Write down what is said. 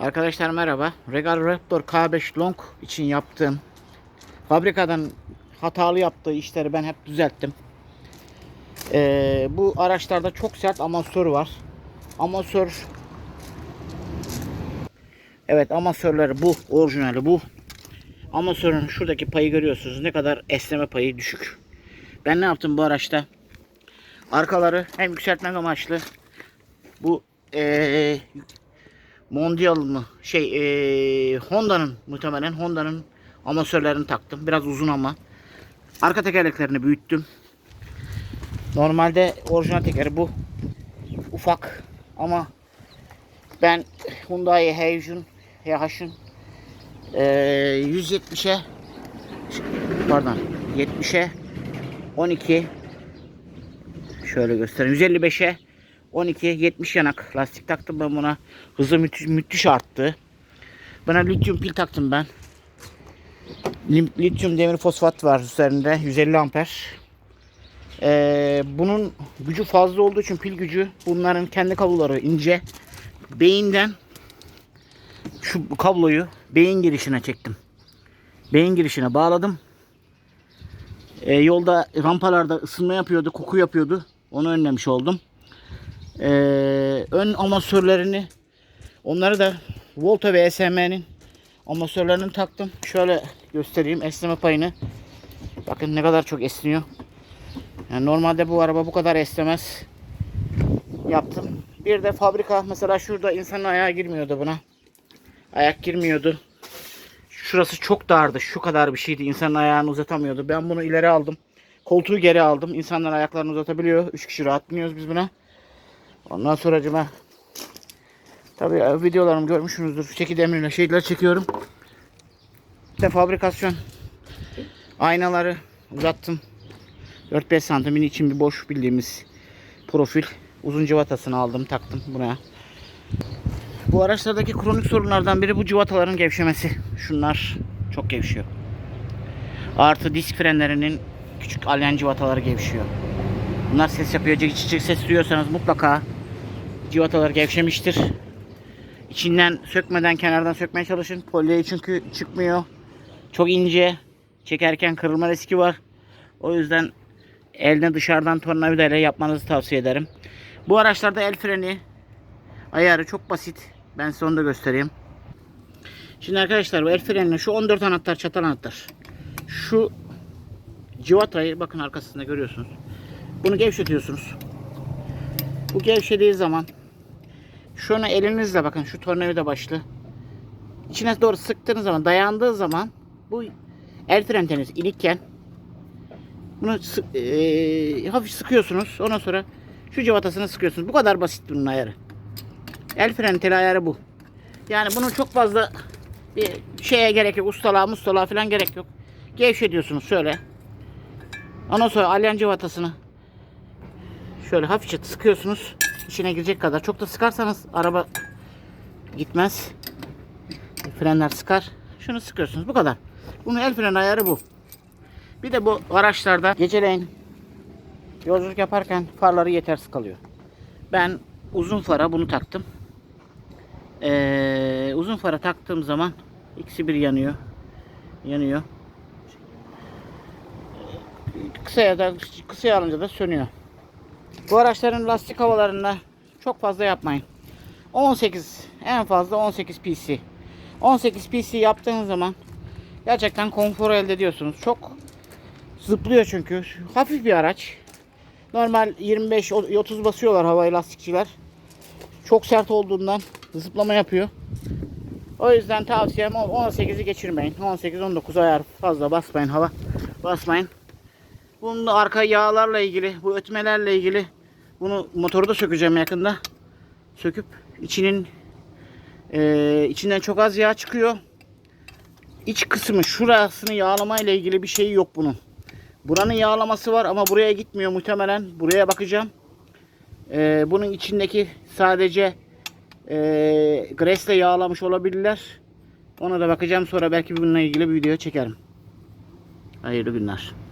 Arkadaşlar merhaba. Regal Raptor K5 Long için yaptığım fabrikadan hatalı yaptığı işleri ben hep düzelttim. Ee, bu araçlarda çok sert amasör var. Amasör Evet amasörleri bu. Orijinali bu. Amasörün şuradaki payı görüyorsunuz. Ne kadar esneme payı düşük. Ben ne yaptım bu araçta? Arkaları hem yükseltmek amaçlı bu ee, Mondial mı? Şey ee, Honda'nın muhtemelen Honda'nın amasörlerini taktım. Biraz uzun ama. Arka tekerleklerini büyüttüm. Normalde orijinal tekeri bu. Ufak ama ben Hyundai Heiyun HH'ın ee, 170'e pardon 70'e 12 şöyle göstereyim 155'e 12 70 yanak lastik taktım ben buna. Hızı müthiş, müthiş arttı. Buna lityum pil taktım ben. Lityum demir fosfat var üzerinde 150 amper. Ee, bunun gücü fazla olduğu için pil gücü bunların kendi kabloları ince. Beyinden şu kabloyu beyin girişine çektim. Beyin girişine bağladım. Ee, yolda rampalarda ısınma yapıyordu koku yapıyordu. Onu önlemiş oldum ee, ön amasörlerini onları da Volta ve SM'nin amasörlerini taktım. Şöyle göstereyim esneme payını. Bakın ne kadar çok esniyor. Yani normalde bu araba bu kadar esnemez. Yaptım. Bir de fabrika mesela şurada insanın ayağı girmiyordu buna. Ayak girmiyordu. Şurası çok dardı. Şu kadar bir şeydi. İnsanın ayağını uzatamıyordu. Ben bunu ileri aldım. Koltuğu geri aldım. İnsanlar ayaklarını uzatabiliyor. Üç kişi rahat biniyoruz biz buna. Ondan sonracıma tabii e, videolarımı görmüşsünüzdür. Çeki demirle şeyler çekiyorum. İşte fabrikasyon aynaları uzattım. 4-5 santimin için bir boş bildiğimiz profil. Uzun cıvatasını aldım taktım buna. Bu araçlardaki kronik sorunlardan biri bu cıvataların gevşemesi. Şunlar çok gevşiyor. Artı disk frenlerinin küçük alyan cıvataları gevşiyor. Bunlar ses yapıyor. Cık cık ses duyuyorsanız mutlaka civatalar gevşemiştir. İçinden sökmeden kenardan sökmeye çalışın. Polyeyi çünkü çıkmıyor. Çok ince. Çekerken kırılma riski var. O yüzden eline dışarıdan tornavida ile yapmanızı tavsiye ederim. Bu araçlarda el freni ayarı çok basit. Ben size onu da göstereyim. Şimdi arkadaşlar bu el freninin şu 14 anahtar çatal anahtar. Şu civatayı bakın arkasında görüyorsunuz. Bunu gevşetiyorsunuz. Bu gevşediği zaman şunu elinizle bakın şu tornavida başlı içine doğru sıktığınız zaman dayandığı zaman bu el fren tenisi ilikken bunu sı- eee, hafif sıkıyorsunuz. Ondan sonra şu cıvatasını sıkıyorsunuz. Bu kadar basit bunun ayarı. El freni teli ayarı bu. Yani bunun çok fazla bir şeye gerek yok. Ustalığa mustalığa falan gerek yok. Gevşetiyorsunuz şöyle. Ondan sonra alyan cıvatasını Şöyle hafifçe sıkıyorsunuz. İçine girecek kadar. Çok da sıkarsanız araba gitmez. Frenler sıkar. Şunu sıkıyorsunuz. Bu kadar. Bunun el fren ayarı bu. Bir de bu araçlarda geceleyin yolculuk yaparken farları yetersiz kalıyor. Ben uzun fara bunu taktım. Ee, uzun fara taktığım zaman ikisi bir yanıyor. Yanıyor. Kısaya da kısaya alınca da sönüyor. Bu araçların lastik havalarında çok fazla yapmayın. 18 en fazla 18 PC. 18 PC yaptığınız zaman gerçekten konfor elde ediyorsunuz. Çok zıplıyor çünkü. Hafif bir araç. Normal 25 30 basıyorlar havayı lastikçiler. Çok sert olduğundan zıplama yapıyor. O yüzden tavsiyem 18'i geçirmeyin. 18 19 ayar fazla basmayın hava basmayın. Bunun da arka yağlarla ilgili, bu ötmelerle ilgili bunu motoru da sökeceğim yakında. Söküp içinin eee, içinden çok az yağ çıkıyor. İç kısmı şurasını yağlama ile ilgili bir şey yok bunun. Buranın yağlaması var ama buraya gitmiyor muhtemelen. Buraya bakacağım. Eee, bunun içindeki sadece eee gresle yağlamış olabilirler. Ona da bakacağım sonra belki bununla ilgili bir video çekerim. Hayırlı günler.